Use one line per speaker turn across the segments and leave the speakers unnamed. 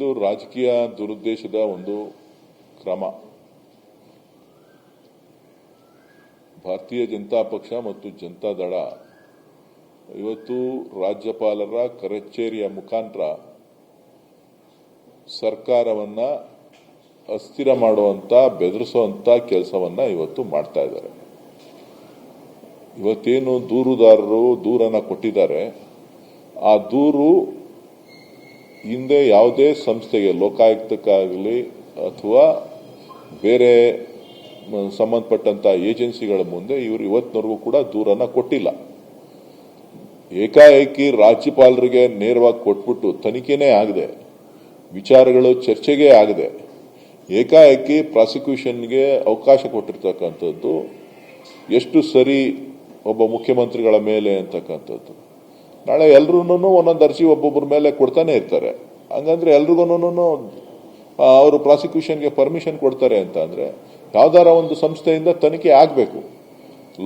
ಇದು ರಾಜಕೀಯ ದುರುದ್ದೇಶದ ಒಂದು ಕ್ರಮ. ಭಾರತೀಯ ಜನತಾ ಪಕ್ಷ ಮತ್ತು ಜನತಾದಳ ಇವತ್ತು ರಾಜ್ಯಪಾಲರ ಕರೆಚ್ಚೇರಿಯ ಮುಖಾಂತರ ಸರ್ಕಾರವನ್ನ ಅಸ್ಥಿರ ಮಾಡುವಂತ, ಬೆದರಿಸುವಂತ ಕೆಲಸವನ್ನ ಇವತ್ತು ಮಾಡ್ತಾ ಇದ್ದಾರೆ. ಇವತ್ತೇನು ದೂರುದಾರರು ದೂರನ್ನ ಕೊಟ್ಟಿದ್ದಾರೆ, ಆ ದೂರು ಹಿಂದೆ ಯಾವುದೇ ಸಂಸ್ಥೆಗೆ ಲೋಕಾಯುಕ್ತಕ್ಕಾಗಲಿ ಅಥವಾ ಬೇರೆ ಸಂಬಂಧಪಟ್ಟಂಥ ಏಜೆನ್ಸಿಗಳ ಮುಂದೆ ಇವರು ಇವತ್ತಿನವರೆಗೂ ಕೂಡ ದೂರನ್ನ ಕೊಟ್ಟಿಲ್ಲ. ಏಕಾಏಕಿ ರಾಜ್ಯಪಾಲರಿಗೆ ನೇರವಾಗಿ ಕೊಟ್ಬಿಟ್ಟು ತನಿಖೆನೇ ಆಗದೆ, ವಿಚಾರಗಳು ಚರ್ಚೆಗೆ ಆಗದೆ, ಏಕಾಏಕಿ ಪ್ರಾಸಿಕ್ಯೂಷನ್ಗೆ ಅವಕಾಶ ಕೊಟ್ಟಿರ್ತಕ್ಕಂಥದ್ದು, ಎಷ್ಟು ಸರಿ ಒಬ್ಬ ಮುಖ್ಯಮಂತ್ರಿಗಳ ಮೇಲೆ ಅಂತಕ್ಕಂಥದ್ದು. ನಾಳೆ ಎಲ್ರೂ ಒಂದೊಂದು ಅರ್ಜಿ ಒಬ್ಬೊಬ್ಬರ ಮೇಲೆ ಕೊಡ್ತಾನೆ ಇರ್ತಾರೆ. ಹಂಗಂದ್ರೆ ಎಲ್ರಿಗೂ ಅವರು ಪ್ರಾಸಿಕ್ಯೂಷನ್ಗೆ ಪರ್ಮಿಷನ್ ಕೊಡ್ತಾರೆ ಅಂತ ಅಂದ್ರೆ ಯಾವ್ದಾರ ಒಂದು ಸಂಸ್ಥೆಯಿಂದ ತನಿಖೆ ಆಗಬೇಕು.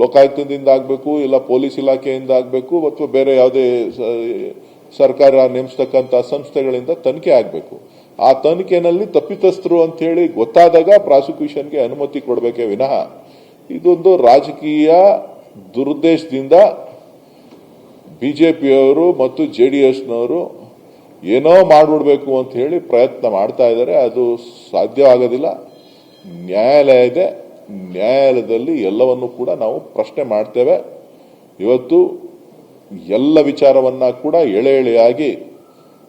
ಲೋಕಾಯುಕ್ತದಿಂದ ಆಗಬೇಕು, ಇಲ್ಲ ಪೊಲೀಸ್ ಇಲಾಖೆಯಿಂದ ಆಗಬೇಕು, ಅಥವಾ ಬೇರೆ ಯಾವುದೇ ಸರ್ಕಾರ ನೇಮಿಸ್ತಕ್ಕಂಥ ಸಂಸ್ಥೆಗಳಿಂದ ತನಿಖೆ ಆಗಬೇಕು. ಆ ತನಿಖೆನಲ್ಲಿ ತಪ್ಪಿತಸ್ಥರು ಅಂತ ಹೇಳಿ ಗೊತ್ತಾದಾಗ ಪ್ರಾಸಿಕ್ಯೂಷನ್ಗೆ ಅನುಮತಿ ಕೊಡಬೇಕೇ ವಿನಃ. ಇದೊಂದು ರಾಜಕೀಯ ದುರುದ್ದೇಶದಿಂದ ಬಿಜೆಪಿಯವರು ಮತ್ತು ಜೆ ಡಿ ಎಸ್ನವರು ಏನೋ ಮಾಡಿಬಿಡ್ಬೇಕು ಅಂತ ಹೇಳಿ ಪ್ರಯತ್ನ ಮಾಡ್ತಾ ಇದ್ದಾರೆ. ಅದು ಸಾಧ್ಯವಾಗೋದಿಲ್ಲ. ನ್ಯಾಯಾಲಯ ಇದೆ. ನ್ಯಾಯಾಲಯದಲ್ಲಿ ಎಲ್ಲವನ್ನು ಕೂಡ ನಾವು ಪ್ರಶ್ನೆ ಮಾಡ್ತೇವೆ. ಇವತ್ತು ಎಲ್ಲ ವಿಚಾರವನ್ನ ಕೂಡ ಎಳೆ ಎಳೆಯಾಗಿ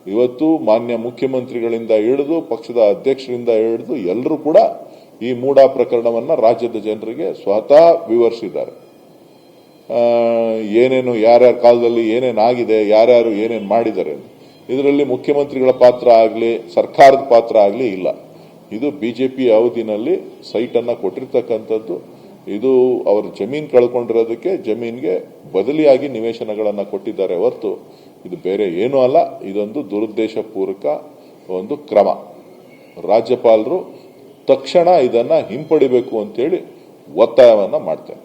ಇವತ್ತು ಮಾನ್ಯ ಮುಖ್ಯಮಂತ್ರಿಗಳಿಂದ ಹಿಡಿದು, ಪಕ್ಷದ ಅಧ್ಯಕ್ಷರಿಂದ ಹಿಡಿದು ಎಲ್ಲರೂ ಕೂಡ ಈ ಮೂಡಾ ಪ್ರಕರಣವನ್ನ ರಾಜ್ಯದ ಜನರಿಗೆ ಸ್ವತಃ ವಿವರಿಸಿದ್ದಾರೆ. ಏನೇನು ಯಾರ್ಯಾರ ಕಾಲದಲ್ಲಿ ಏನೇನು ಆಗಿದೆ ಯಾರ್ಯಾರು ಏನೇನು ಮಾಡಿದ್ದಾರೆ ಇದರಲ್ಲಿ ಮುಖ್ಯಮಂತ್ರಿಗಳ ಪಾತ್ರ ಆಗಲಿ, ಸರ್ಕಾರದ ಪಾತ್ರ ಆಗಲಿ ಇಲ್ಲ. ಇದು ಬಿಜೆಪಿ ಅವಧಿನಲ್ಲಿ ಸೈಟ್ ಅನ್ನ ಕೊಟ್ಟಿರ್ತಕ್ಕಂಥದ್ದು. ಇದು ಅವರು ಜಮೀನ್ ಕಳ್ಕೊಂಡಿರೋದಕ್ಕೆ ಜಮೀನಿಗೆ ಬದಲಿಯಾಗಿ ನಿವೇಶನಗಳನ್ನು ಕೊಟ್ಟಿದ್ದಾರೆ ಹೊರತು ಇದು ಬೇರೆ ಏನೂ ಅಲ್ಲ. ಇದೊಂದು ದುರುದ್ದೇಶ ಪೂರ್ವಕ ಒಂದು ಕ್ರಮ. ರಾಜ್ಯಪಾಲರು ತಕ್ಷಣ ಇದನ್ನ ಹಿಂಪಡಿಬೇಕು ಅಂತೇಳಿ ಒತ್ತಾಯವನ್ನ ಮಾಡ್ತೇನೆ